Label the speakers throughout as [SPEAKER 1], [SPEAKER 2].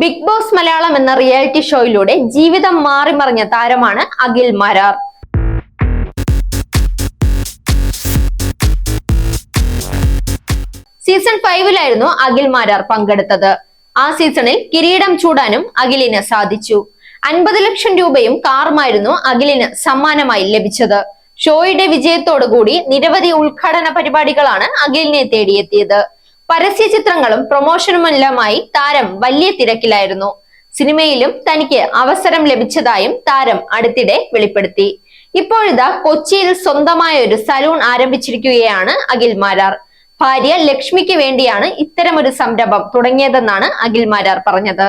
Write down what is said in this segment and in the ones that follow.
[SPEAKER 1] Big boss Malayalam എന്ന reality ഷോയിലൂടെ ജീവിതം മാറിമറിഞ്ഞ താരമാണ് അഖിൽ മരാർ. സീസൺ ഫൈവിലായിരുന്നു അഖിൽ മാരാർ പങ്കെടുത്തത്. ആ സീസണിൽ കിരീടം ചൂടാനും അഖിലിന് സാധിച്ചു. അൻപത് ലക്ഷം രൂപയും കാറുമായിരുന്നു അഖിലിന് സമ്മാനമായി ലഭിച്ചത്. ഷോയുടെ വിജയത്തോടുകൂടി നിരവധി ഉദ്ഘാടന പരിപാടികളാണ് അഖിലിനെ തേടിയെത്തിയത്. പരസ്യ ചിത്രങ്ങളും പ്രൊമോഷനുമെല്ലാമായി താരം വലിയ തിരക്കിലായിരുന്നു. സിനിമയിലും തനിക്ക് അവസരം ലഭിച്ചതായും താരം അടുത്തിടെ വെളിപ്പെടുത്തി. ഇപ്പോഴിതാ കൊച്ചിയിൽ സ്വന്തമായ ഒരു സലൂൺ ആരംഭിച്ചിരിക്കുകയാണ് അഖിൽ മാരാർ. ഭാര്യ ലക്ഷ്മിക്ക് വേണ്ടിയാണ് ഇത്തരമൊരു സംരംഭം തുടങ്ങിയതെന്നാണ് അഖിൽ മാരാർ പറഞ്ഞത്.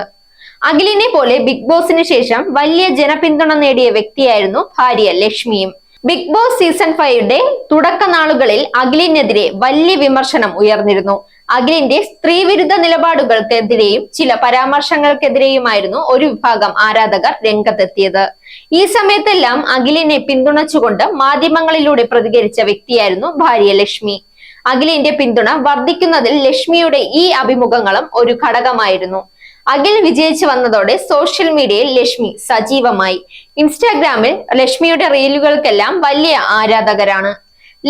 [SPEAKER 1] അഖിലിനെ പോലെ ബിഗ് ബോസിന് ശേഷം വലിയ ജനപിന്തുണ നേടിയ വ്യക്തിയായിരുന്നു ഭാര്യ ലക്ഷ്മിയും. ബിഗ് ബോസ് സീസൺ ഫൈവിന്റെ തുടക്ക നാളുകളിൽ അഖിലിനെതിരെ വലിയ വിമർശനം ഉയർന്നിരുന്നു. അഖിലിന്റെ സ്ത്രീവിരുദ്ധ നിലപാടുകൾക്കെതിരെയും ചില പരാമർശങ്ങൾക്കെതിരെയുമായിരുന്നു ഒരു വിഭാഗം ആരാധകർ രംഗത്തെത്തിയത്. ഈ സമയത്തെല്ലാം അഖിലിനെ പിന്തുണച്ചുകൊണ്ട് മാധ്യമങ്ങളിലൂടെ പ്രതികരിച്ച വ്യക്തിയായിരുന്നു ഭാര്യ ലക്ഷ്മി. അഖിലിന്റെ പിന്തുണ വർദ്ധിക്കുന്നതിൽ ലക്ഷ്മിയുടെ ഈ അഭിമുഖങ്ങളും ഒരു ഘടകമായിരുന്നു. അഖിൽ വിജയിച്ചു വന്നതോടെ സോഷ്യൽ മീഡിയയിൽ ലക്ഷ്മി സജീവമായി. ഇൻസ്റ്റാഗ്രാമിൽ ലക്ഷ്മിയുടെ റീലുകൾക്കെല്ലാം വലിയ ആരാധകരാണ്.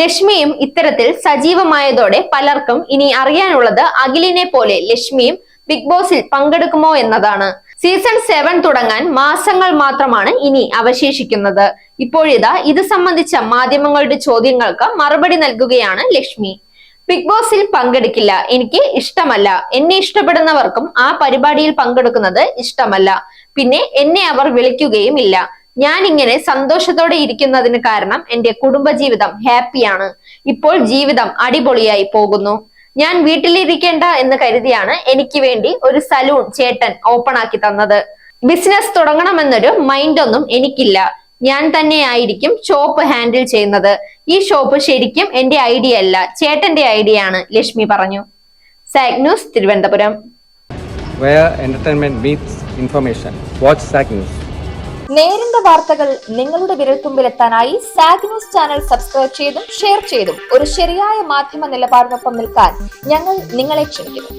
[SPEAKER 1] ലക്ഷ്മിയും ഇത്തരത്തിൽ സജീവമായതോടെ പലർക്കും ഇനി അറിയാനുള്ളത് അഖിലിനെ പോലെ ലക്ഷ്മിയും ബിഗ് ബോസിൽ പങ്കെടുക്കുമോ എന്നതാണ്. സീസൺ സെവൻ തുടങ്ങാൻ മാസങ്ങൾ മാത്രമാണ് ഇനി അവശേഷിക്കുന്നത്. ഇപ്പോഴിതാ ഇത് സംബന്ധിച്ച മാധ്യമങ്ങളുടെ ചോദ്യങ്ങൾക്ക് മറുപടി നൽകുകയാണ് ലക്ഷ്മി. ബിഗ് ബോസിൽ പങ്കെടുക്കില്ല. എനിക്ക് ഇഷ്ടമല്ല. എന്നെ ഇഷ്ടപ്പെടുന്നവർക്കും ആ പരിപാടിയിൽ പങ്കെടുക്കുന്നത് ഇഷ്ടമല്ല. പിന്നെ എന്നെ അവർ വിളിക്കുകയും ഇല്ല ഞാൻ ഇങ്ങനെ സന്തോഷത്തോടെ ഇരിക്കുന്നതിന് കാരണം എന്റെ കുടുംബജീവിതം ഹാപ്പിയാണ്. ഇപ്പോൾ ജീവിതം അടിപൊളിയായി പോകുന്നു. ഞാൻ വീട്ടിലിരിക്കേണ്ട എന്ന് കരുതിയാണ് എനിക്ക് വേണ്ടി ഒരു സലൂൺ ചേട്ടൻ ഓപ്പൺ ആക്കി തന്നത്. ബിസിനസ് തുടങ്ങണമെന്നൊരു മൈൻഡ് ഒന്നും എനിക്കില്ല. ഞാൻ തന്നെയായിരിക്കും ഷോപ്പ് ഹാൻഡിൽ ചെയ്യുന്നത്. ഈ ഷോപ്പ് ശരിക്കും എന്റെ ഐഡിയ അല്ല. ചേട്ടന്റെ ഐഡിയ ആണ് ലക്ഷ്മി പറഞ്ഞു. Saag news Thiruvananthapuram.
[SPEAKER 2] Where entertainment meets information. Watch SAC News.
[SPEAKER 3] നേരിന്റെ വാർത്തകൾ നിങ്ങളുടെ വിരൽത്തുമ്പിലെത്താനായി സാഗ് ന്യൂസ് ചാനൽ സബ്സ്ക്രൈബ് ചെയ്തും ഷെയർ ചെയ്തും ഒരു ശരിയായ മാധ്യമ നിലപാടിനൊപ്പം നിൽക്കാൻ ഞങ്ങൾ നിങ്ങളെ ക്ഷണിക്കുന്നു.